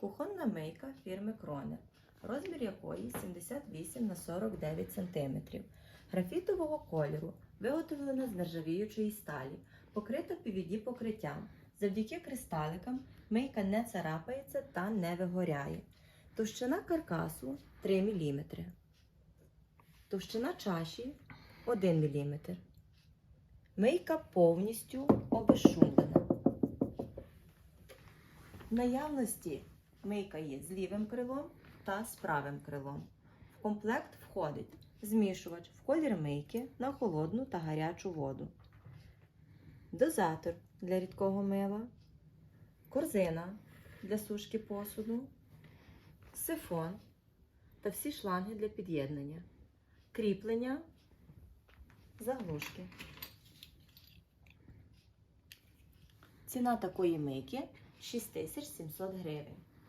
Кухонна мийка фірми Кронер, розмір якої 78 на 49 см. Графітового кольору, виготовлена з нержавіючої сталі, покрита PVD покриттям. Завдяки кристаликам мийка не царапається та не вигоряє. Товщина каркасу 3 мм. Товщина чаші 1 мм. Мийка повністю обезшумлена. В наявності мийка є з лівим крилом та з правим крилом. В комплект входить змішувач в колір мийки на холодну та гарячу воду, дозатор для рідкого мила, корзина для сушки посуду, сифон та всі шланги для під'єднання, кріплення, заглушки. Ціна такої мийки 6700 гривень.